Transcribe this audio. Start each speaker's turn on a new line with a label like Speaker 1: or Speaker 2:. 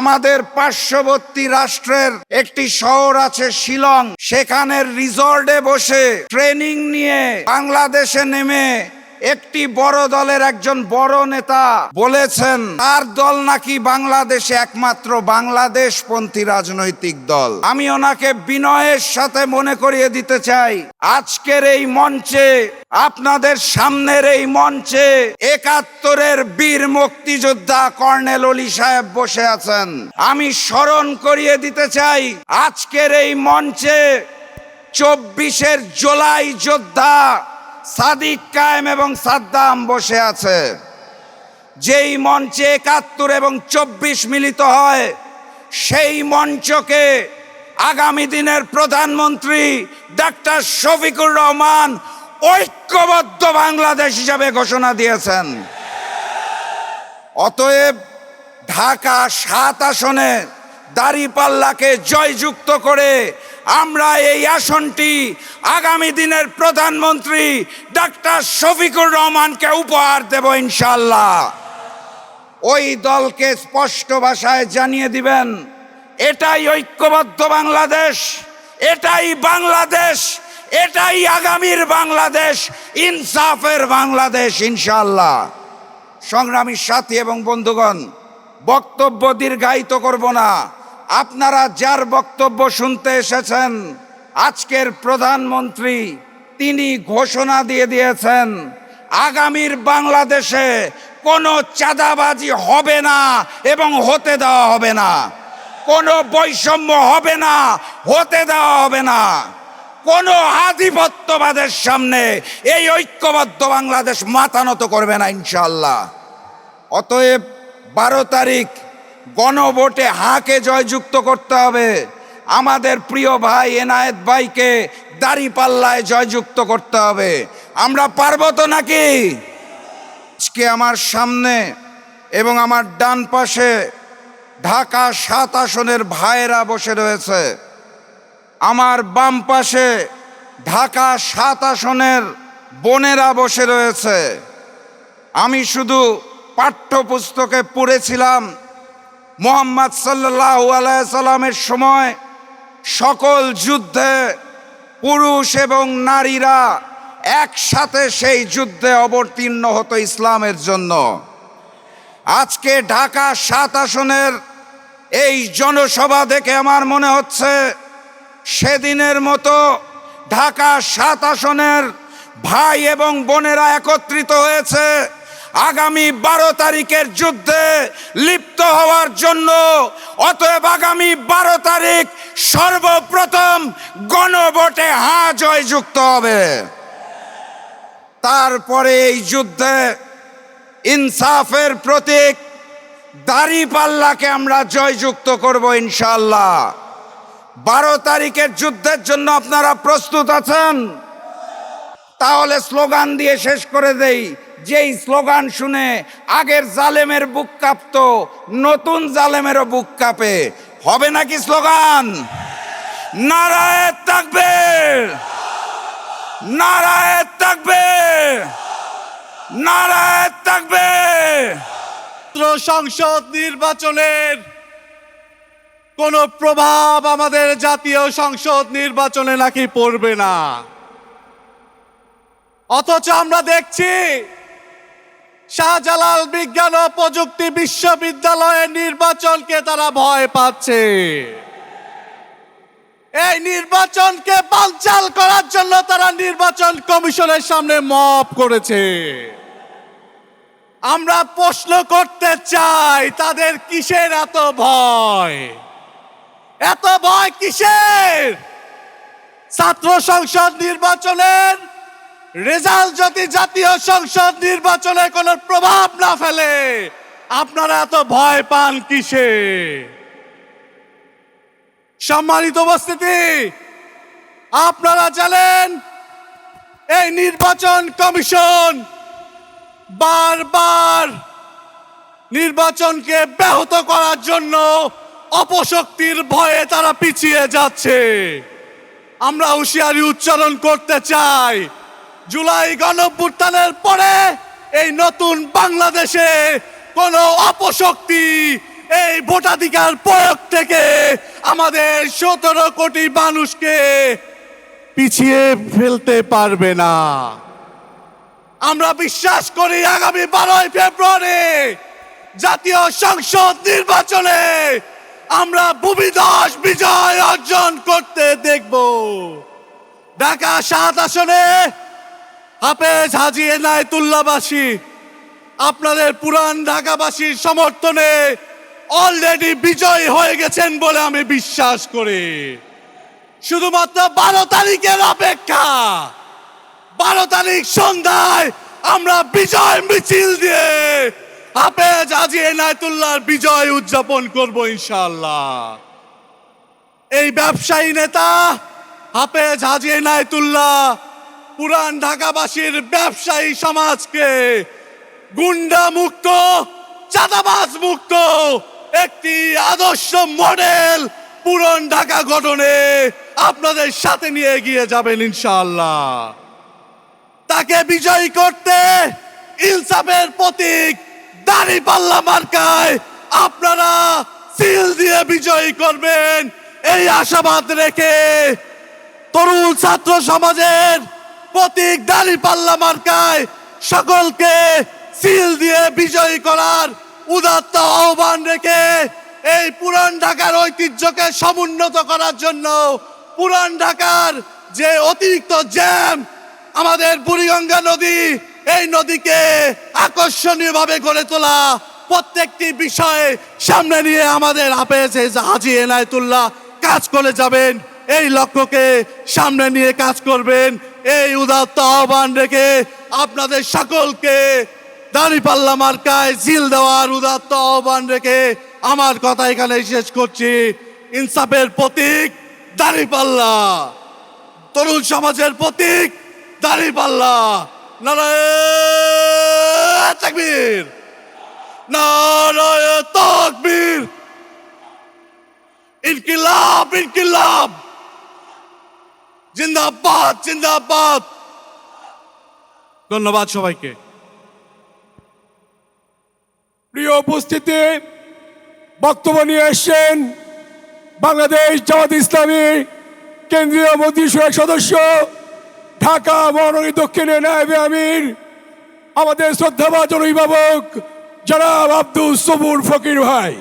Speaker 1: আমাদের পার্শ্ববর্তী রাষ্ট্রের একটি শহর আছে শিলং। সেখানের রিসর্টে বসে ট্রেনিং নিয়ে বাংলাদেশে নেমে একটি বড় দলের একজন বড় নেতা বলেছেন, তার দল নাকি বাংলাদেশে একমাত্র বাংলাদেশ পন্থী রাজনৈতিক দল। আমি ওনাকে বিনয়ের সাথে মনে করিয়ে দিতে চাই, আজকের এই মঞ্চে, আপনাদের সামনের এই মঞ্চে একাত্তরের বীর মুক্তিযোদ্ধা কর্নেল অলি সাহেব বসে আছেন। আমি স্মরণ করিয়ে দিতে চাই, আজকের এই মঞ্চে চব্বিশের জুলাই যোদ্ধা সাদিক কায়েম এবং সাদ্দাম বসে আছে। যেই মঞ্চে একাত্তর এবং চব্বিশ মিলিত হয়, সেই মঞ্চকে আগামী দিনের প্রধানমন্ত্রী ডাক্তার শফিকুর রহমান ঐক্যবদ্ধ বাংলাদেশ হিসাবে ঘোষণা দিয়েছেন। অতএব ঢাকা সাত আসনে দাঁড়িপাল্লাকে জয়যুক্ত করে আমরা এই আসনটি আগামী দিনের প্রধানমন্ত্রী ডাক্তার শফিকুর রহমানকে উপহার দেব ইনশাল্লাহ ওই দলকে স্পষ্ট ভাষায় জানিয়ে দিবেন, এটাই ঐক্যবদ্ধ বাংলাদেশ, এটাই বাংলাদেশ, এটাই আগামীর বাংলাদেশ, ইনসাফের বাংলাদেশ ইনশাল্লাহ সংগ্রামী সাথী এবং বন্ধুগণ, বক্তব্য দীর্ঘায়িত করব না। আপনারা যার বক্তব্য শুনতে এসেছেন, আজকের প্রধানমন্ত্রী, তিনি ঘোষণা দিয়ে দিয়েছেন, আগামীর বাংলাদেশে কোনো চাঁদাবাজি হবে না এবং হতে দেওয়া হবে না। কোনো বৈষম্য হবে না, হতে দেওয়া হবে না। কোনো আধিপত্যবাদের সামনে এই ঐক্যবদ্ধ বাংলাদেশ মাথা নত করবে না ইনশাল্লাহ অতএব বারো তারিখ গণভোটে হাঁকে জয়যুক্ত করতে হবে? আমাদের প্রিয় ভাই এনায়েত ভাইকে দাড়ি পাল্লায় জয়যুক্ত করতে হবে। আমরা পারব তো নাকি? আজকে আমার সামনে এবং আমার ডান পাশে ঢাকা সাত আসনের ভাইয়েরা বসে রয়েছে। আমার বাম পাশে ঢাকা সাত আসনের বোনেরা বসে রয়েছে। আমি শুধু পাঠ্যপুস্তকে পড়েছিলাম মোহাম্মদ সাল্লাহ আলাইসাল্লামের সময় সকল যুদ্ধে পুরুষ এবং নারীরা একসাথে সেই যুদ্ধে অবতীর্ণ হতো ইসলামের জন্য। আজকে ঢাকা সাত আসনের এই জনসভা দেখে আমার মনে হচ্ছে সেদিনের মতো ঢাকা সাত আসনের ভাই এবং বোনেরা একত্রিত হয়েছে আগামী বারো তারিখের যুদ্ধে লিপ্ত হওয়ার জন্য। অতএব আগামী বারো তারিখ সর্বপ্রথম গণভোটে হা জয়যুক্ত হবে। তারপরে এই যুদ্ধে ইনসাফের প্রতীক দাড়ি পাল্লাকে আমরা জয়যুক্ত করব ইনশাল্লাহ বারো তারিখের যুদ্ধের জন্য আপনারা প্রস্তুত আছেন? তাহলে স্লোগান দিয়ে শেষ করে দেই। যেই স্লোগান শুনে আগের জালেমের বুক কাঁপত, নতুন জালেমেরও বুক কাঁপে। হবে নাকি স্লোগান? নারায় থাকবে নারায় থাকবে নারায় থাকবে
Speaker 2: সংসদ নির্বাচনের কোন প্রভাব আমাদের জাতীয় সংসদ নির্বাচনে নাকি পড়বে না। অথচ আমরা দেখছি শাহজালাল বিজ্ঞান ও প্রযুক্তি বিশ্ববিদ্যালয়ের নির্বাচনকে তারা ভয় পাচ্ছে। এই নির্বাচনকে বানচাল করার জন্য তারা নির্বাচন কমিশনের সামনে মপ করেছে। আমরা প্রশ্ন করতে চাই, তাদের কিসের এত ভয়? এত ভয় কিসের? ছাত্র সংসদ নির্বাচনের রেজাল্ট যদি জাতীয় সংসদ নির্বাচনে কোনো প্রভাব না ফেলে, আপনারা এত ভয় পান কিসে? সম্মানিত উপস্থিতি, আপনারা জানেন, এই নির্বাচন কমিশন বারবার নির্বাচনকে ব্যাহত করার জন্য অপশক্তির ভয়ে তারা পিছিয়ে যাচ্ছে। আমরা হুঁশিয়ারি উচ্চারণ করতে চাই। জুলাই গণভ্যুত্থানের পরে এই নতুন বাংলাদেশে কোন অপশক্তি এই ভোটাধিকার প্রয়োগ থেকে আমাদের সতেরো কোটি মানুষকে পিছিয়ে ফেলতে পারবে না। আমরা বিশ্বাস করি আগামী বারোই ফেব্রুয়ারি জাতীয় সংসদ নির্বাচনে আমরা ভূমিদস বিজয় অর্জন করতে দেখব। ঢাকা সাত আসনে হাফেজ হাজি এনায়তুল্লাবাসী আপনাদের পুরান ঢাকাবাসীর সমর্থনে অলরেডি বিজয় হয়ে গেছেন বলে আমি বিশ্বাস করি। শুধুমাত্র বারো তারিখের অপেক্ষা, বারো তারিখ সন্ধ্যায় আমরা বিজয় মিছিল দিয়ে হাফেজ আজি এনায়তুল্লাহর বিজয় উদযাপন করব ইনশাল্লাহ এই ব্যবসায়ী নেতা হাফেজ হাজি এনায়তুল্লাহ পুরান ঢাকাবাসীর ব্যবসায়ী সমাজকে গুন্ডা মুক্ত, চাঁদাবাজ মুক্ত, একটি আদর্শ মডেল পুরন ঢাকা গঠনে আপনাদের সাথে নিয়ে এগিয়ে যাবেন ইনশাআল্লাহ। তাকে বিজয়ী করতে ইনসাফের প্রতীক দাড়ি পাল্লা মার্কায় আপনারা সিল দিয়ে বিজয়ী করবেন। এই আশাবাদ রেখে তরুণ ছাত্র সমাজের প্রতীক দাড়ি পাল্লা মার্কায় সকলকে সিল দিয়ে বিজয়ী করার উদাত্ত আহ্বান রেখে এই পুরান ঢাকার ঐতিহ্যকে সমুন্নত করার জন্য পুরান ঢাকার যে অতিরিক্ত জ্যাম আমাদের বুড়িগঙ্গা নদী, এই নদীকে আকর্ষণীয় ভাবে গড়ে তোলা প্রত্যেকটি বিষয়ে সামনে নিয়ে আমাদের হাফেজ হাজি এনায়তুল্লাহ কাজ করে যাবেন। এই লক্ষ্যকে সামনে নিয়ে কাজ করবেন। এই উদাত্ত আহ্বান রেখে আপনাদের সকলকে দাঁড়িপাল্লা মার্কায় জিল দেওয়ার উদাত্ত আহ্বান রেখে আমার কথা এখানে শেষ করছি। ইনসাফের প্রতীক দাঁড়িপাল্লা তরুণ সমাজের প্রতীক দাঁড়িপাল্লা নারায়ণ তাকবীর। নারায়ণ তাকবীর। ইনকিলাব ইনকিলাব। জিন্দাবাদ জিন্দাবাদ। ধন্যবাদ সবাইকে।
Speaker 3: প্রিয় উপস্থিতি বক্তব্য নিয়ে এসছেন বাংলাদেশ জামাত ইসলামী কেন্দ্রীয় মন্ত্রিসভার সদস্য ঢাকা মহানগরী দক্ষিণে নায়েবে আমির আমাদের শ্রদ্ধাভাজন অভিভাবক জনাব আব্দুল সবুর ফকির ভাই।